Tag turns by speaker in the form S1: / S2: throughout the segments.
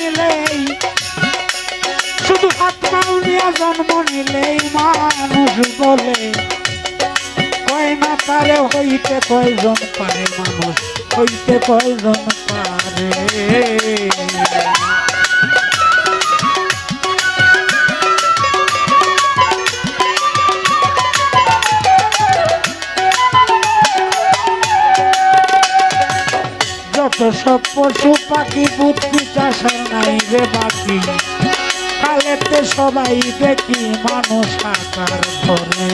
S1: নিলেই শুধু হাত পাও নিয়ে জন্ম নিলেই মানুষ বলে। কয় না তারে হইতে কয়জন পারে মানুষ? হইতে কয়জন পারে? সব পশু পাখি, বুদ্ধি চাষার নাই রে বাকি। কালেতে সবাই দেখি মানুষ আকার ধরে।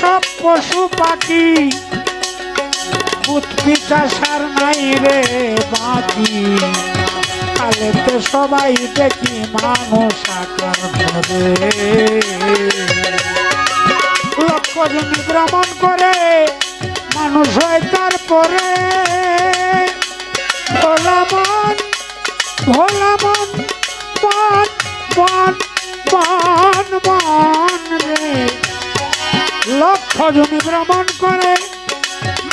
S1: সব পশু পাখি, বুদ্ধি চাষার নাই রে বাকি। কালেতে সবাই দেখি মানুষ আকার ধরে লক্ষ জমি ভ্রমণ করে মানুষ হয় তারপরে। ভোলা মন ভোলা মন মন মন মন মন রে। লক্ষ জমি ভ্রমণ করে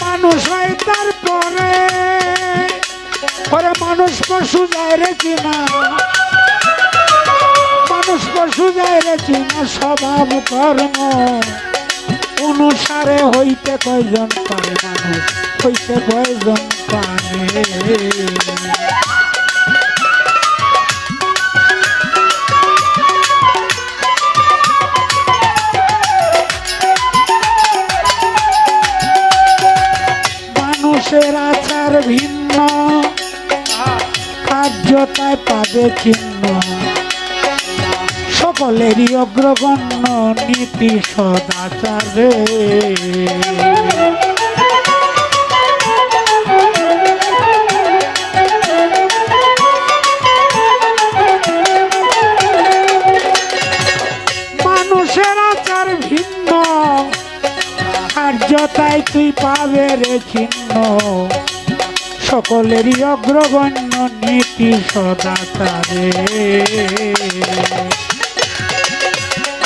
S1: মানুষ হয় ওরে মানুষ পশু যায় রে চিনা। মানুষ পশু যায় রে চিনা, স্বভাব, কর্ম। অনুসারে হইতে কয়জন পারে মানুষ? হইতে কয়জন পারে? পাবে চিহ্ন। সকলেরই অগ্রগণ্য নীতি সদাচারে। কার্যতায় তুই পাবে রে চিহ্ন সকলেরই অগ্রগণ্য নীতি সদাচারে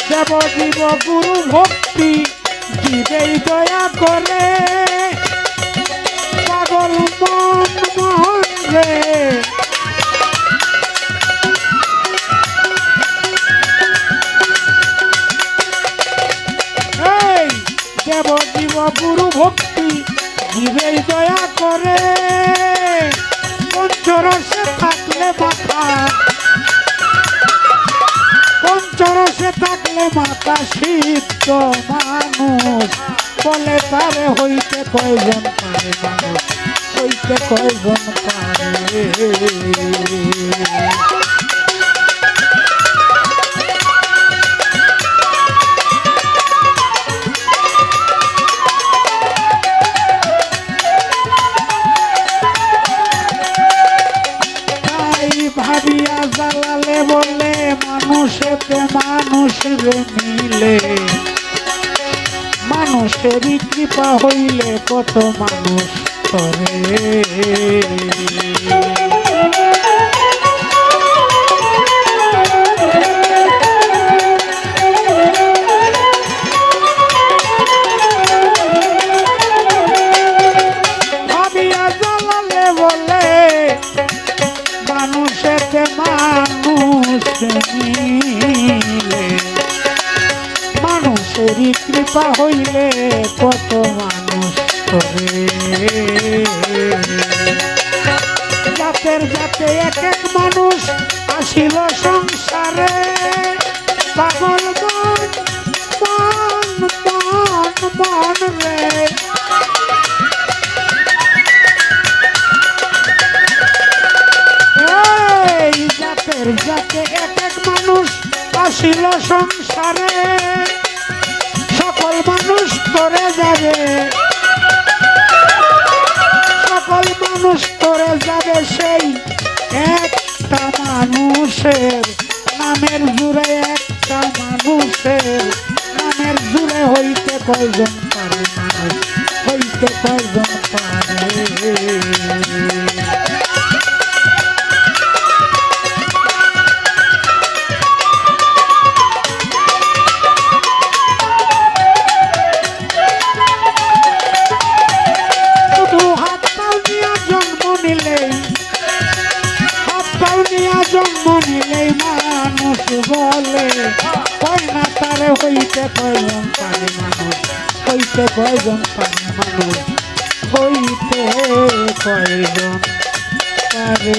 S1: দেব জীব গুরু ভক্তি জীবেই দয়া করে। পাগল মন রে জীবেই দয়া করে। পঞ্চরসে থাকলে মাথা। পঞ্চরসে থাকলে মাথা সিদ্ধ মানুষ। বলে তারে হইতে কয়জন পারে মানুষ? হইতে কয়জন পারে? মানুষেতে মানুষ রে মিলে। মানুষেরই কৃপা হইলে কত মানুষ করে। মানুষ মানুষেরই কৃপা হইলে কত মানুষ করে জাতের জাতে এক এক মানুষ আসিল সংসারে। পাগল মন মন মন রে। জাতের জাতে এক এক মানুষ আসিল সংসারে। মানুষ করে যাবে। সকল মানুষ করে যাবে সেই একটা মানুষের। নামের জুড়ে একটা মানুষের। নামের জুড়ে হইতে কয়জন পারে হইতে কয়জন মনিলেই মানুষ বলে কয় না তারে হইতে কয়জন পানি মানুষ? হইতে কয়জন পানি মানুষ? হইতে কয়জন পারে